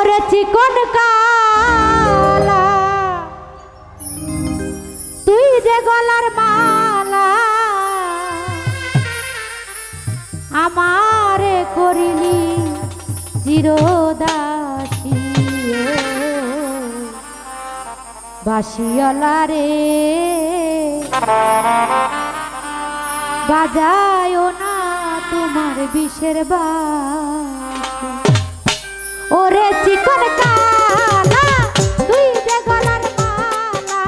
ওরে চিকন কালা। তুই যে গলার মালা আমারে করিলি চিরদাসী। বাসিয়ালা রে বাজায় না তোমার বিষের বাসি। ওরে চিকন কালা তুই যে গলার মালা।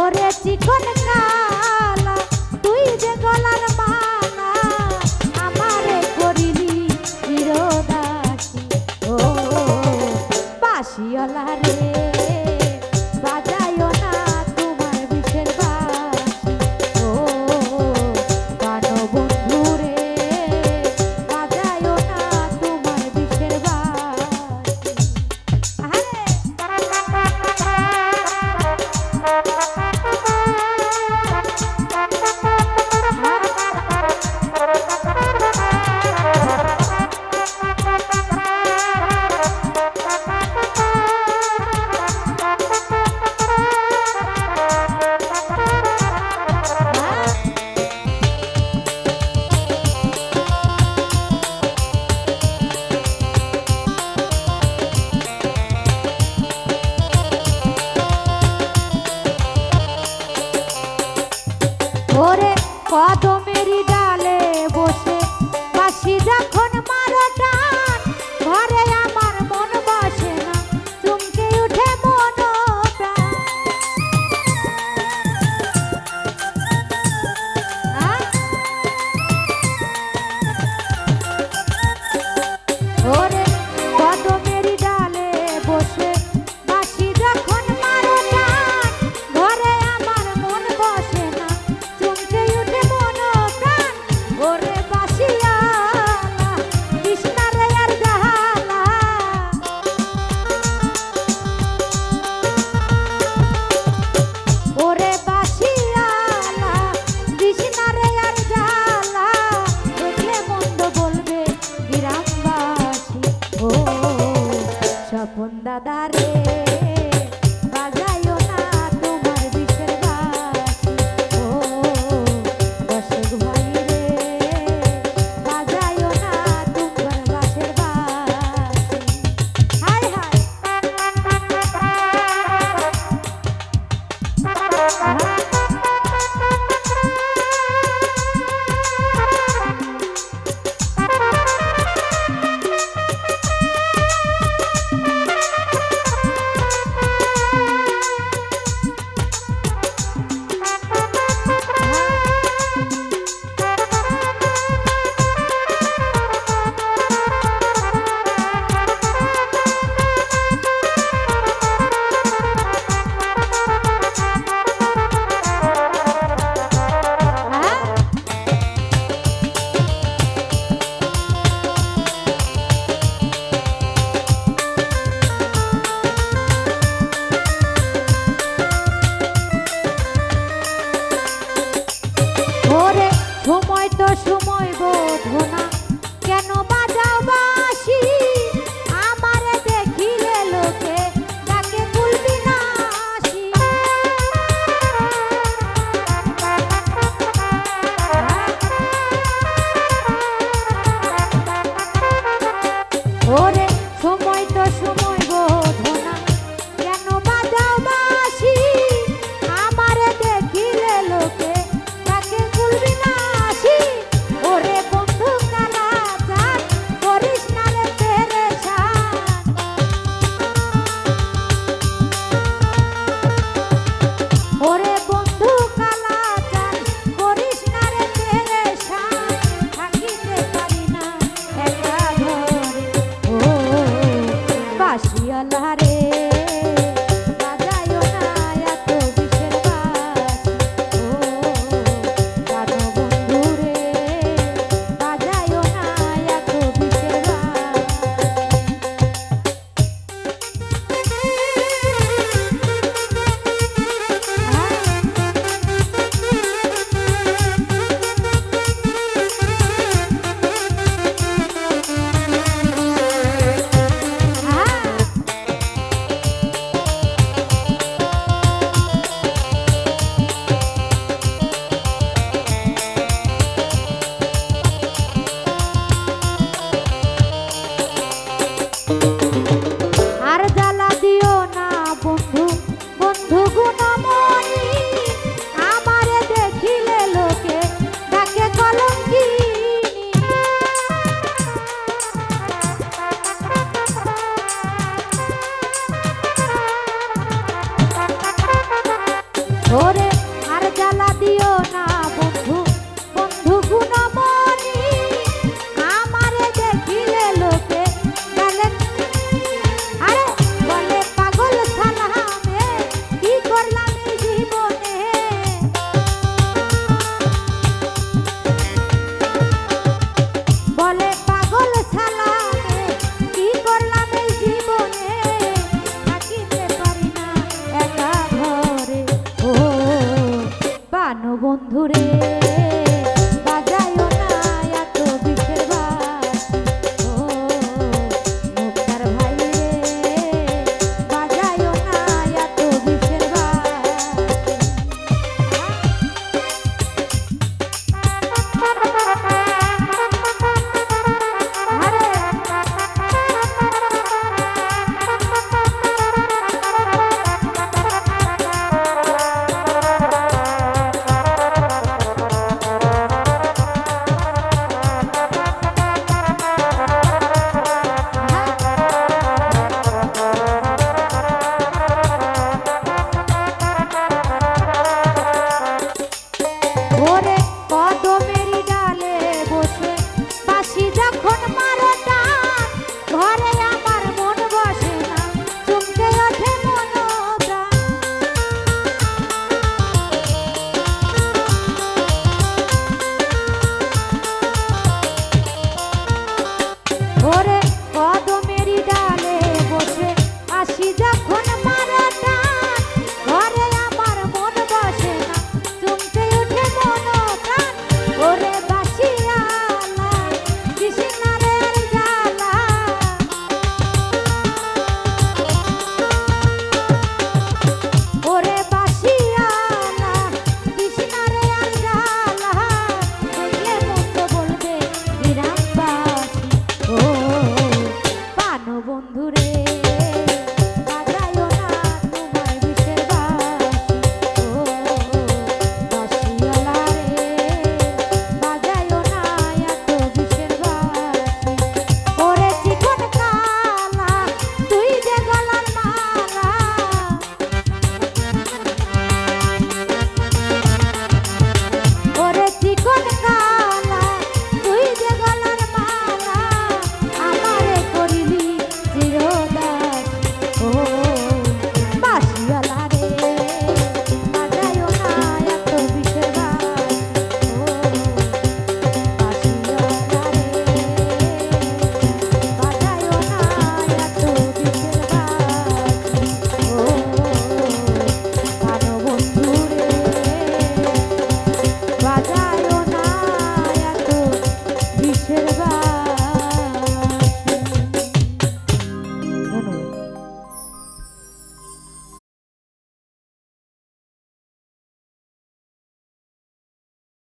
ওরে চিকন কালা তুই যে গলার মালা, আমারে করিলি চিরদাসী। ও বাসিওলা রে। ওরে